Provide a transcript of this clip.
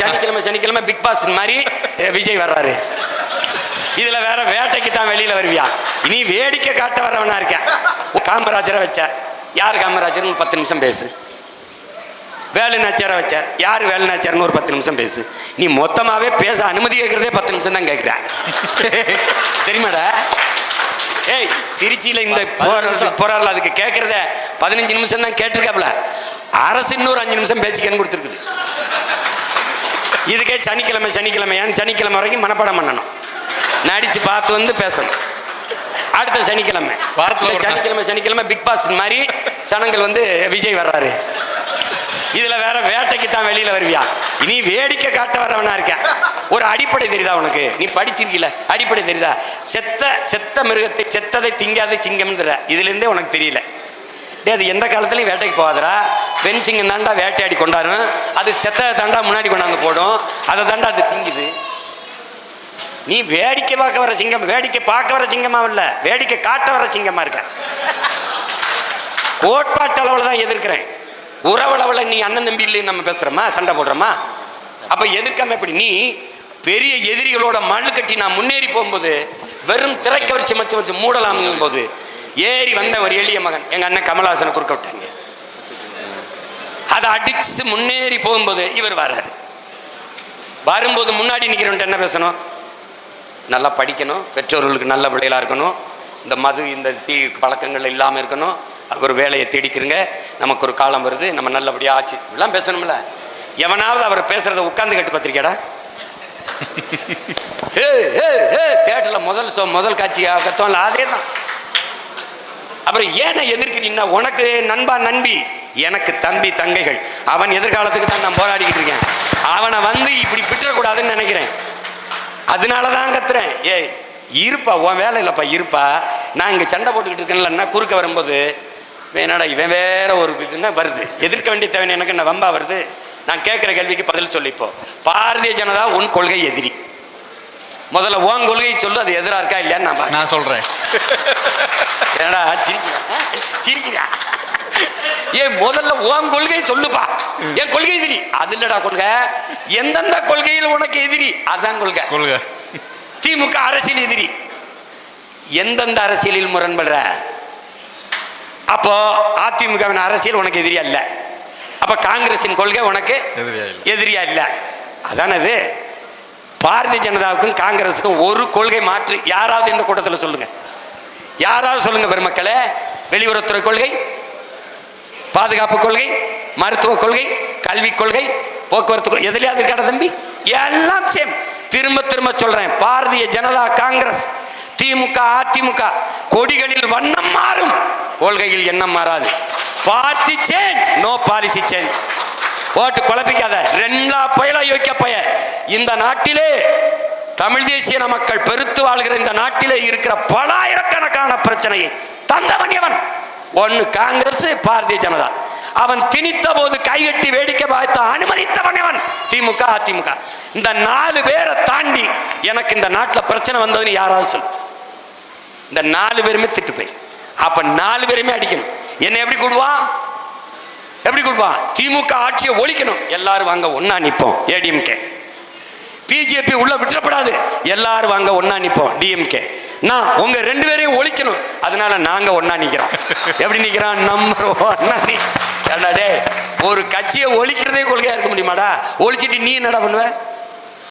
சனிக்கிழமை சனிக்கிழமை big pass மாதிரி விஜய் வர்றாரு. இதுல வேற வேட்டைக்கு தான் வெளியில வருவியா? இனி வேடிக்கை காட்ட வரவனா இருக்கேன். காமராஜரை வச்ச. யார் காமராஜர்னு பத்து நிமிஷம் பேசு. வேலு நாச்சியாரை வச்ச. யார் வேலு நாச்சியார்னு ஒரு பத்து நிமிஷம் பேசு. நீ மொத்தமாவே பேச அனுமதி கேட்கறதே பத்து நிமிஷம் தான் கேட்கிறேன். தெரியுமாடா? ஏய் திருச்சியில இந்த போராடல அதுக்கு கேட்கறத பதினஞ்சு நிமிஷம் தான் கேட்டிருக்காப்ல அரசு இன்னொரு அஞ்சு நிமிஷம் பேசிக்கன்னு கொடுத்துருக்குது. இதுக்கே சனிக்கிழமை சனிக்கிழமை ஏன் சனிக்கிழமை வரைக்கும் மனப்பாடம் பண்ணணும். நடிச்சு பார்த்து வந்து பேசணும். அடுத்த சனிக்கிழமை. வாரத்துல. சனிக்கிழமை சனிக்கிழமை பிக் பாஸ் மாதிரி சனங்கள் வந்து விஜய் வர்றாரு. இதுல வேற வேட்டைக்கு தான் வெளியில வருவியா? இனி வேடிக்கை காட்ட வரவனா இருக்கேன். ஒரு அடிப்படை தெரியுதா உனக்கு? நீ படிச்சிருக்கீல அடிப்படை தெரியுதா? செத்த செத்த மிருகத்தை செத்ததை திங்காத சிங்கம்ன்ற இதுல இருந்தே உனக்கு தெரியல. டே அது எந்த காலத்துலையும் வேட்டைக்கு போகாதரா பென்சிங்க சிங்கம் தாண்டா வேட்டையாடி கொண்டாடும் அது செத்த தாண்டா முன்னாடி கொண்டாந்து போடும். அதை தாண்டா அது திங்குது. நீ வேடிக்கை பார்க்க வர சிங்கம் வேடிக்கை பார்க்க வர சிங்கமா இல்லை வேடிக்கை காட்ட வர சிங்கமா இருக்க. கோட்பாட்டு அளவில் தான் எதிர்க்கிறேன். உறவளவில் நீ அண்ணன் தம்பி இல்லைன்னு நம்ம பேசுகிறோமா சண்டை போடுறோமா? அப்போ எதிர்க்காம எப்படி? நீ பெரிய எதிரிகளோட மண்ணு கட்டி நான் முன்னேறி போகும்போது வெறும் திரைக்க வச்சு வச்சு மூடலாம் போது ஏறி வந்த ஒரு எளிய மகன். எங்க அண்ணன் கமலஹாசனை குறுக்க விட்டாங்க. அதை அடிச்சு முன்னேறி போகும்போது இவர் வர்றாரு. வரும்போது முன்னாடி நிற்கிறவன்ட்டு என்ன பேசணும்? நல்லா படிக்கணும். பெற்றோர்களுக்கு நல்ல பிள்ளைகளாக இருக்கணும். இந்த மது இந்த தீ பழக்கங்கள் இல்லாமல் இருக்கணும். ஒரு வேலையை தேடிக்கிறங்க நமக்கு ஒரு காலம் வருது. நம்ம நல்லபடியாக ஆச்சு. இப்படிலாம் பேசணும்ல. எவனாவது அவர் பேசுறத உட்காந்து கேட்டு பார்த்திருக்கியாடா? தேட்டரில் முதல் முதல் காட்சி கத்தோம்ல. அதே தான் அப்புறம் ஏனை எதிர்க்கிறீங்கன்னா உனக்கு நண்பா நண்பி எனக்கு தம்பி தங்கைகள். அவன் எதிர்காலத்துக்கு தான் நான் போராடிக்கிட்டு இருக்கேன். அவனை வந்து இப்படி விட்டுறக்கூடாதுன்னு நினைக்கிறேன். அதனால தான் கத்துறேன். ஏய் இருப்பா உன் வேலை இல்லைப்பா இருப்பா. நான் இங்கே சண்டை போட்டுக்கிட்டு இருக்கேன்லன்னா குறுக்க வரும்போது என்னடா இவன் வேற ஒரு இதுன்னா வருது. எதிர்க்க வேண்டிய தேவை எனக்கு என்ன வம்பா வருது? நான் கேட்குற கேள்விக்கு பதில் சொல்லிப்போம் பாரதிய ஜனதா உன் கொள்கை எதிரி. முதல்ல உன் கொள்கையை சொல்லு அது எதிராக இருக்கா இல்லையான்னு நான் நான் சொல்கிறேன் என்னடா சிரிக்கிறா? சிரிக்கிறா? ஏன் முதல்ல உன் கொள்கை சொல்லுப்பா. என் கொள்கை எதிரி. அது இல்லடா கொள்கை. எந்தெந்த கொள்கையில் உனக்கு எதிரி அதான் கொள்கை. கொள்க. திமுக அரசியல் எதிரி. எந்தெந்த அரசியலில் முரண்படுற? அப்போ அதிமுகவின் அரசியல் உனக்கு எதிரியா இல்ல. அப்ப காங்கிரசின் கொள்கை உனக்கு எதிரியா இல்ல. எதிரியா இல்ல. அதானது? பாரதிய ஜனதாவுக்கும் காங்கிரஸுக்கும் ஒரு கொள்கை மாற்று. யாராவது இந்த கூட்டத்தில் சொல்லுங்க. யாராவது சொல்லுங்க பெருமக்களே. வெளியுறவுத்துறை கொள்கை பாதுகாப்பு கொள்கை மருத்துவ கொள்கை கல்விக் கொள்கை போக்குவரத்து கொள்கை எதுலையாவது இருக்காடா தம்பி? எல்லாம் சேம் திரும்ப திரும்ப சொல்றேன். பாரதிய ஜனதா காங்கிரஸ் திமுக அதிமுக கொடிகளில் வண்ணம் மாறும். கொள்கையில் எண்ணம் மாறாது. Party change no policy change போட்டு குழப்பிக்காத. ரெண்டா பயலா யோக்கிய பய. இந்த நாட்டிலே தமிழ் தேசிய மக்கள் பெருத்து வாழ்கிற இந்த நாட்டிலே இருக்கிற பலாயிரக்கணக்கான பிரச்சனையை தந்தவன் எவன்? ஒன்னு காங்கிரஸ் பாரதிய ஜனதா. அவன் திணித்த போது கைகட்டி வேடிக்கை பார்த்து அனுமதித்தவன் எவன்? திமுக அதிமுக. இந்த நாலு பேரை தாண்டி எனக்கு இந்த நாட்டில் பிரச்சனை வந்ததுன்னு யாராவது சொல் இந்த நாலு பேருமே திட்டு போய். அப்ப நாலு பேருமே அடிக்கணும். என்ன எப்படி கூடுவான் எப்படி கொடுப்பான் திமுக ஆட்சியை ஒழிக்கணும். எல்லாரும் வாங்க ஒன்னா நிற்போம் ஏடிஎம்கே. பிஜேபி உள்ள விட்டுறப்படாது. எல்லாரும் வாங்க ஒன்னா நிற்போம் டிஎம்கே நான் உங்க ரெண்டு பேரையும் ஒழிக்கணும். அதனால நாங்க ஒன்னா நிக்கிறோம். எப்படி நிக்கிறோம் நம்பர் ஒன்னா நீ ஒரு கட்சியை ஒழிக்கிறதே கொள்கையா இருக்க முடியுமாடா? ஒழிச்சிட்டு நீ என்னடா பண்ணுவ?